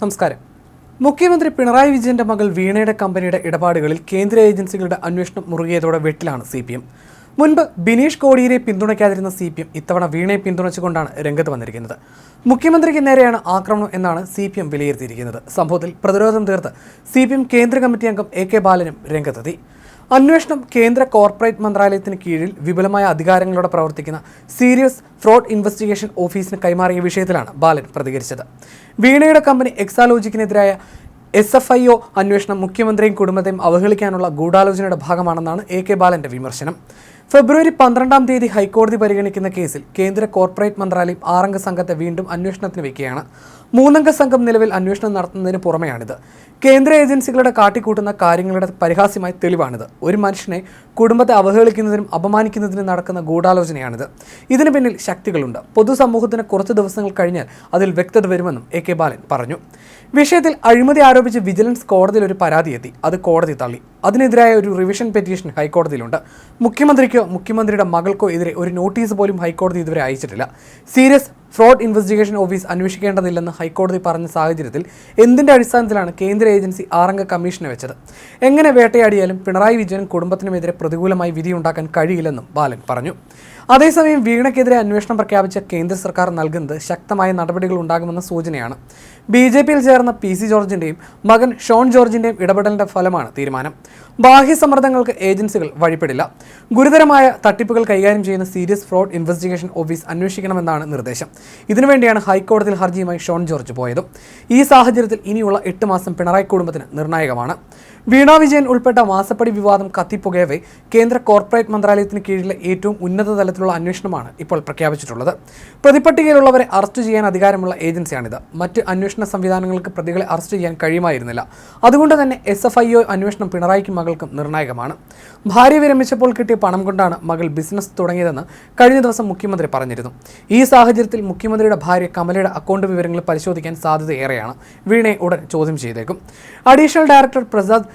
നമസ്കാരം. മുഖ്യമന്ത്രി പിണറായി വിജയന്റെ മകൾ വീണയുടെ കമ്പനിയുടെ ഇടപാടുകളിൽ കേന്ദ്ര ഏജൻസികളുടെ അന്വേഷണം മുറുകിയതോടെ വെട്ടിലാണ് സി പി എം. മുൻപ് ബിനീഷ് കോടിയേരെ പിന്തുണയ്ക്കാതിരുന്ന സി പി എം ഇത്തവണ വീണയെ പിന്തുണച്ചുകൊണ്ടാണ് രംഗത്ത് വന്നിരിക്കുന്നത്. മുഖ്യമന്ത്രിക്ക് നേരെയാണ് ആക്രമണം എന്നാണ് സി പി എം വിലയിരുത്തിയിരിക്കുന്നത്. സംഭവത്തിൽ പ്രതിരോധം തീർത്ത് സി പി എം കേന്ദ്ര കമ്മിറ്റി അംഗം എ കെ ബാലനും രംഗത്തെത്തി. അന്വേഷണം കേന്ദ്ര കോർപ്പറേറ്റ് മന്ത്രാലയത്തിന് കീഴിൽ വിപുലമായ അധികാരങ്ങളോടെ പ്രവർത്തിക്കുന്ന സീരിയസ് ഫ്രോഡ് ഇൻവെസ്റ്റിഗേഷൻ ഓഫീസിന് കൈമാറിയ വിഷയത്തിലാണ് ബാലൻ പ്രതികരിച്ചത്. വീണയുടെ കമ്പനി എക്സാലോജിക്കിനെതിരായ എസ് എഫ് ഐ ഒ അന്വേഷണം മുഖ്യമന്ത്രിയും കുടുംബത്തെയും അവഹേളിക്കാനുള്ള ഗൂഢാലോചനയുടെ ഭാഗമാണെന്നാണ് എ കെ ബാലന്റെ വിമർശനം. ഫെബ്രുവരി പന്ത്രണ്ടാം തീയതി ഹൈക്കോടതി പരിഗണിക്കുന്ന കേസിൽ കേന്ദ്ര കോർപ്പറേറ്റ് മന്ത്രാലയം ആറംഗ സംഘത്തെ വീണ്ടും അന്വേഷണത്തിന് വയ്ക്കുകയാണ്. മൂന്നംഗ സംഘം നിലവിൽ അന്വേഷണം നടത്തുന്നതിന് പുറമെയാണിത്. കേന്ദ്ര ഏജൻസികളുടെ കാട്ടിക്കൂട്ടുന്ന കാര്യങ്ങളുടെ പരിഹാസ്യമായ തെളിവാണിത്. ഒരു മനുഷ്യനെ കുടുംബത്തെ അവഹേളിക്കുന്നതിനും അപമാനിക്കുന്നതിനും നടക്കുന്ന ഗൂഢാലോചനയാണിത്. ഇതിന് പിന്നിൽ ശക്തികളുണ്ട്. പൊതുസമൂഹത്തിന് കുറച്ച് ദിവസങ്ങൾ കഴിഞ്ഞാൽ അതിൽ വ്യക്തത വരുമെന്നും എ കെ ബാലൻ പറഞ്ഞു. വിഷയത്തിൽ അഴിമതി ആരോപിച്ച് വിജിലൻസ് കോടതിയിൽ ഒരു പരാതി എത്തി. അത് കോടതി തള്ളി. അതിനെതിരായ ഒരു റിവിഷൻ പെറ്റീഷൻ ഹൈക്കോടതിയിലുണ്ട്. മുഖ്യമന്ത്രിക്കോ മുഖ്യമന്ത്രിയുടെ മകൾക്കോ എതിരെ ഒരു നോട്ടീസ് പോലും ഹൈക്കോടതി ഇതുവരെ അയച്ചിട്ടില്ല. സീരിയസ് ഫ്രോഡ് ഇൻവെസ്റ്റിഗേഷൻ ഓഫീസ് അന്വേഷിക്കേണ്ടതില്ലെന്ന് ഹൈക്കോടതി പറഞ്ഞ സാഹചര്യത്തിൽ എന്തിന്റെ അടിസ്ഥാനത്തിലാണ് കേന്ദ്ര ഏജൻസി ആറംഗ കമ്മീഷനെ വെച്ചത്? എങ്ങനെ വേട്ടയാടിയാലും പിണറായി വിജയൻ കുടുംബത്തിനുമെതിരെ പ്രതികൂലമായി വിധിയുണ്ടാക്കാൻ കഴിയില്ലെന്നും ബാലൻ പറഞ്ഞു. അതേസമയം വീണക്കെതിരെ അന്വേഷണം പ്രഖ്യാപിച്ച കേന്ദ്ര സർക്കാർ നൽകുന്നത് ശക്തമായ നടപടികൾ ഉണ്ടാകുമെന്ന സൂചനയാണ്. ബി ജെ പിയിൽ ചേർന്ന പി സി ജോർജിന്റെയും മകൻ ഷോൺ ജോർജിന്റെയും ഇടപെടലിന്റെ ഫലമാണ് തീരുമാനം. ബാഹ്യ സമ്മർദ്ദങ്ങൾക്ക് ഏജൻസികൾ വഴിപ്പെടില്ല. ഗുരുതരമായ തട്ടിപ്പുകൾ കൈകാര്യം ചെയ്യുന്ന സീരിയസ് ഫ്രോഡ് ഇൻവെസ്റ്റിഗേഷൻ ഓഫീസ് അന്വേഷിക്കണമെന്നാണ് നിർദ്ദേശം. ഇതിനുവേണ്ടിയാണ് ഹൈക്കോടതിയിൽ ഹർജിയുമായി ഷോൺ ജോർജ് പോയത്. ഈ സാഹചര്യത്തിൽ ഇനിയുള്ള എട്ട് മാസം പിണറായി കുടുംബത്തിന് നിർണായകമാണ്. വീണ വിജയൻ ഉൾപ്പെട്ട മാസപ്പടി വിവാദം കത്തിപ്പുകയവേ കേന്ദ്ര കോർപ്പറേറ്റ് മന്ത്രാലയത്തിന് കീഴിലെ ഏറ്റവും ഉന്നത തലത്തിലുള്ള അന്വേഷണമാണ് ഇപ്പോൾ പ്രഖ്യാപിച്ചിട്ടുള്ളത്. പ്രതിപട്ടികയിലുള്ളവരെ അറസ്റ്റ് ചെയ്യാൻ അധികാരമുള്ള ഏജൻസിയാണിത്. മറ്റ് അന്വേഷണ സംവിധാനങ്ങൾക്ക് പ്രതികളെ അറസ്റ്റ് ചെയ്യാൻ കഴിയുമായിരുന്നില്ല. അതുകൊണ്ട് തന്നെ എസ് എഫ് ഐ ഒ അന്വേഷണം പിണറായിക്കും മകൾക്കും നിർണായകമാണ്. ഭാര്യ വിരമിച്ചപ്പോൾ കിട്ടിയ പണം കൊണ്ടാണ് മകൾ ബിസിനസ് തുടങ്ങിയതെന്ന് കഴിഞ്ഞ ദിവസം മുഖ്യമന്ത്രി പറഞ്ഞിരുന്നു. ഈ സാഹചര്യത്തിൽ മുഖ്യമന്ത്രിയുടെ ഭാര്യ കമലയുടെ അക്കൗണ്ട് വിവരങ്ങൾ പരിശോധിക്കാൻ സാധ്യത ഏറെയാണ് വീണയെ ഉടൻ ചോദ്യം ചെയ്തേക്കും. അഡീഷണൽ ഡയറക്ടർ പ്രസാദ്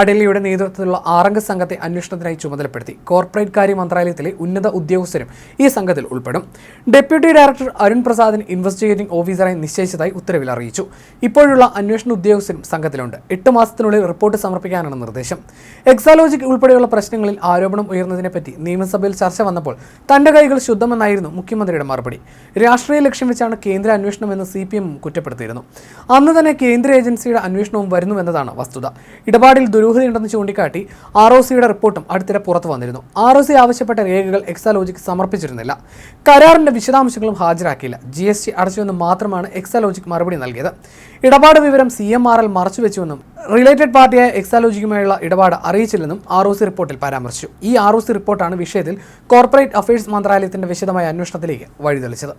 അഡലിയുടെ നേതൃത്വത്തിലുള്ള ആറംഗ സംഘത്തെ അന്വേഷണത്തിനായി ചുമതലപ്പെടുത്തി. കോർപ്പറേറ്റ് കാര്യ മന്ത്രാലയത്തിലെ ഉന്നത ഉദ്യോഗസ്ഥരും ഈ സംഘത്തിൽ ഉൾപ്പെടും. ഡെപ്യൂട്ടി ഡയറക്ടർ അരുൺ പ്രസാദിന് ഇൻവെസ്റ്റിഗേറ്റിംഗ് ഓഫീസറായി നിശ്ചയിച്ചതായി ഉത്തരവിൽ അറിയിച്ചു. ഇപ്പോഴുള്ള അന്വേഷണ ഉദ്യോഗസ്ഥരും സംഘത്തിലുണ്ട്. എട്ട് മാസത്തിനുള്ളിൽ റിപ്പോർട്ട് സമർപ്പിക്കാനാണ് നിർദ്ദേശം. എക്സാലോജിക് ഉൾപ്പെടെയുള്ള പ്രശ്നങ്ങളിൽ ആരോപണം ഉയർന്നതിനെപ്പറ്റി നിയമസഭയിൽ ചർച്ച വന്നപ്പോൾ തന്റെ കൈകൾ ശുദ്ധമെന്നായിരുന്നു മുഖ്യമന്ത്രിയുടെ മറുപടി. രാഷ്ട്രീയ ലക്ഷ്യം വെച്ചാണ് കേന്ദ്ര അന്വേഷണമെന്ന് സി പി എം കുറ്റപ്പെടുത്തിയിരുന്നു. അന്ന് തന്നെ കേന്ദ്ര ഏജൻസിയുടെ അന്വേഷണവും വരുന്നുവെന്നതാണ് വസ്തുത. ഇടപാടിൽ ദുരൂഹതയുണ്ടെന്ന് ചൂണ്ടിക്കാട്ടി ആർ ഒ സിയുടെ റിപ്പോർട്ടും അടുത്തിടെ പുറത്തു വന്നിരുന്നു. ആർ ഒ സി ആവശ്യപ്പെട്ട രേഖകൾ എക്സാലോജിക് സമർപ്പിച്ചിരുന്നില്ല. കരാറിന്റെ വിശദാംശങ്ങളും ഹാജരാക്കിയില്ല. ജി എസ് ടി അടച്ചുവെന്ന് മാത്രമാണ് എക്സാലോജിക് മറുപടി നൽകിയത്. ഇടപാട് വിവരം സി എം ആർ എൽ മറച്ചുവെച്ചുവെന്നും റിലേറ്റഡ് പാർട്ടിയായ എക്സാലോജിക്കുമായുള്ള ഇടപാട് അറിയിച്ചില്ലെന്നും ആർ ഒ സി റിപ്പോർട്ടിൽ പരാമർശിച്ചു. ഈ ആർ ഒ സി റിപ്പോർട്ടാണ് വിഷയത്തിൽ കോർപ്പറേറ്റ് അഫയേഴ്സ് മന്ത്രാലയത്തിന്റെ വിശദമായ അന്വേഷണത്തിലേക്ക് വഴിതെളിച്ചത്.